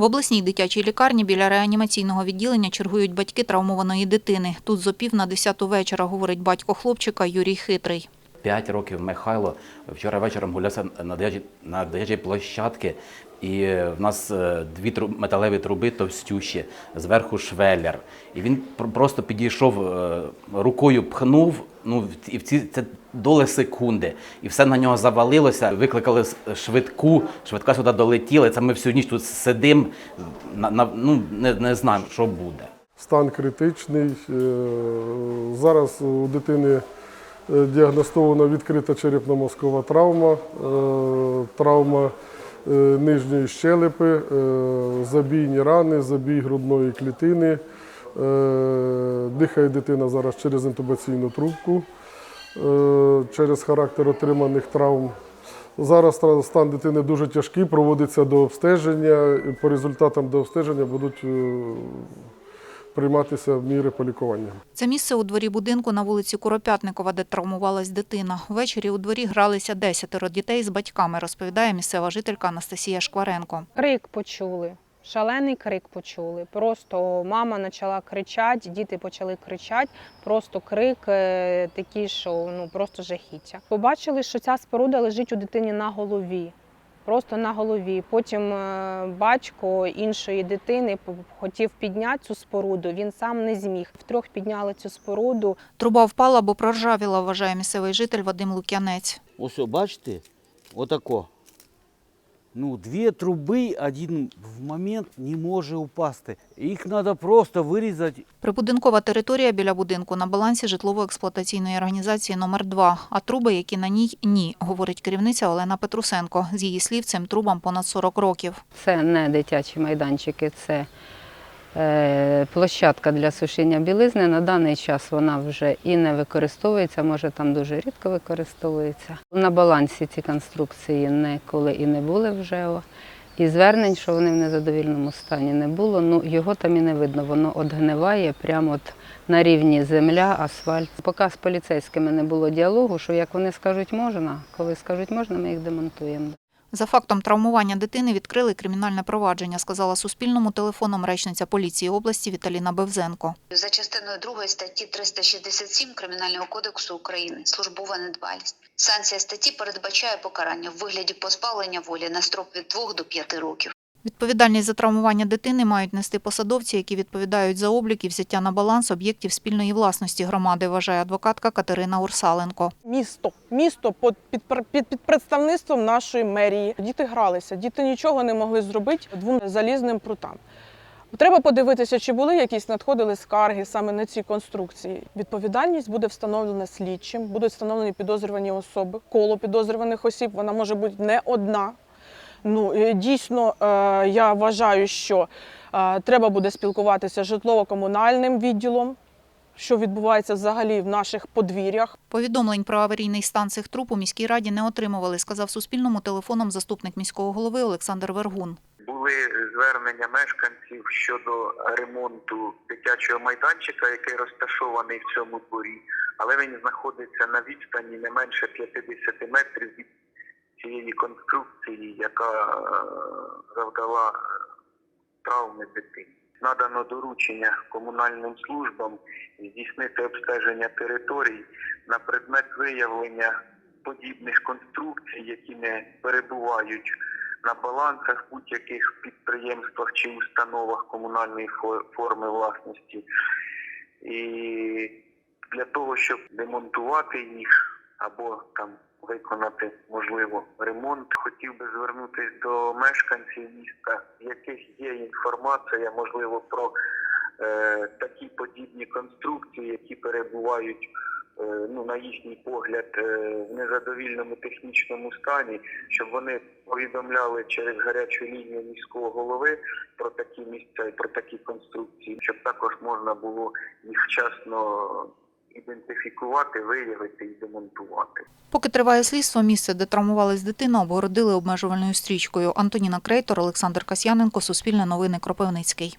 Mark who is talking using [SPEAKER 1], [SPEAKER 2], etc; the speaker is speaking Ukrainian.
[SPEAKER 1] В обласній дитячій лікарні біля реанімаційного відділення чергують батьки травмованої дитини. Тут зо пів на десяту вечора, говорить батько хлопчика Юрій Хитрий.
[SPEAKER 2] П'ять років Михайло вчора вечором гулявся на дитячій, на дитячій площадці, і в нас е, дві металеві труби товстющі, зверху швеллер. І він пр- просто підійшов, е, рукою пхнув, ну, і в ці це доли секунди. І все на нього завалилося. Викликали швидку, швидка сюди долетіла. Це ми всю ніч тут сидимо, на, на, ну, не, не знаємо, що буде.
[SPEAKER 3] Стан критичний. Е, Зараз у дитини е, діагностована відкрита черепно-мозкова травма, е, травма нижньої щелепи, забійні рани, забій грудної клітини. Е, Дихає дитина зараз через інтубаційну трубку, е, через характер отриманих травм. Зараз стан- дитини дуже тяжкий, проводиться до обстеження. і По результатам до обстеження будуть е, прийматися міри по лікуванню.
[SPEAKER 1] Це місце у дворі будинку на вулиці Куропятникова, де травмувалась дитина. Ввечері у дворі гралися десятеро дітей з батьками, розповідає місцева жителька Анастасія Шкваренко.
[SPEAKER 4] Крик почули. Шалений крик почули. Просто мама почала кричати, діти почали кричати. Просто крик е, такий, що ну просто жахіття. Побачили, що ця споруда лежить у дитині на голові. Просто на голові. Потім е, батько іншої дитини хотів підняти цю споруду. Він сам не зміг. Втрьох підняли цю споруду.
[SPEAKER 1] Труба впала, бо проржавіла, вважає місцевий житель Вадим Лук'янець.
[SPEAKER 5] Ось, бачите, отако. Ну, дві труби один в момент не може упасти. Їх треба просто вирізати.
[SPEAKER 1] Прибудинкова територія біля будинку на балансі житлово-експлуатаційної організації номер 2 а труби, які на ній – ні, говорить керівниця Олена Петрусенко. З її слів, цим трубам понад 40 років.
[SPEAKER 4] Це не дитячі майданчики, це площадка для сушіння білизни. На даний час вона вже і не використовується, може там дуже рідко використовується. На балансі ці конструкції ніколи і не були вже. І звернень, що вони в незадовільному стані не було. Ну його там і не видно. Воно от гниває прямо от на рівні земля, асфальт. Поки з поліцейськими не було діалогу, що як вони скажуть можна, коли скажуть можна, ми їх демонтуємо.
[SPEAKER 1] За фактом травмування дитини відкрили кримінальне провадження, сказала Суспільному телефоном речниця поліції області Віталіна Бевзенко.
[SPEAKER 6] За частиною 2 статті 367 Кримінального кодексу України службова недбалість. Санкція статті передбачає покарання в вигляді позбавлення волі на строк від 2 до 5 років.
[SPEAKER 1] Відповідальність за травмування дитини мають нести посадовці, які відповідають за облік і взяття на баланс об'єктів спільної власності громади, вважає адвокатка Катерина Урсаленко.
[SPEAKER 7] місто. Місто під, під, під, представництвом нашої мерії. Діти гралися, діти нічого не могли зробити двом залізним прутам. Треба подивитися, чи були якісь надходили скарги саме на ці конструкції. Відповідальність буде встановлена слідчим, будуть встановлені підозрювані особи, коло підозрюваних осіб. Вона може бути не одна. Ну е, дійсно, е, я вважаю, що е, треба буде спілкуватися з житлово-комунальним відділом, що відбувається взагалі в наших подвір'ях.
[SPEAKER 1] Повідомлень про аварійний стан цих труб у міській раді не отримували, сказав Суспільному телефоном заступник міського голови Олександр Вергун.
[SPEAKER 8] Були звернення мешканців щодо ремонту дитячого майданчика, який розташований в цьому дворі, але він знаходиться на відстані не менше 50 метрів від цієї конструкції, яка е, завдала е, травми дитині. Надано доручення комунальним службам здійснити обстеження територій на предмет виявлення подібних конструкцій, які не перебувають на балансах будь-яких підприємствах чи установах комунальної форми власності. І для того, щоб демонтувати їх або там виконати можливо ремонт, хотів би звернутися до мешканців міста, в яких є інформація, можливо, про е, такі подібні конструкції, які перебувають е, ну, на їхній погляд, е, в незадовільному технічному стані, щоб вони повідомляли через гарячу лінію міського голови про такі місця і про такі конструкції, щоб також можна було їх вчасно ідентифікувати, виявити і демонтувати.
[SPEAKER 1] Поки триває слідство, місце, де травмувалась дитина, обгородили обмежувальною стрічкою. Антоніна Крейтор, Олександр Касьяненко, Суспільне новини, Кропивницький.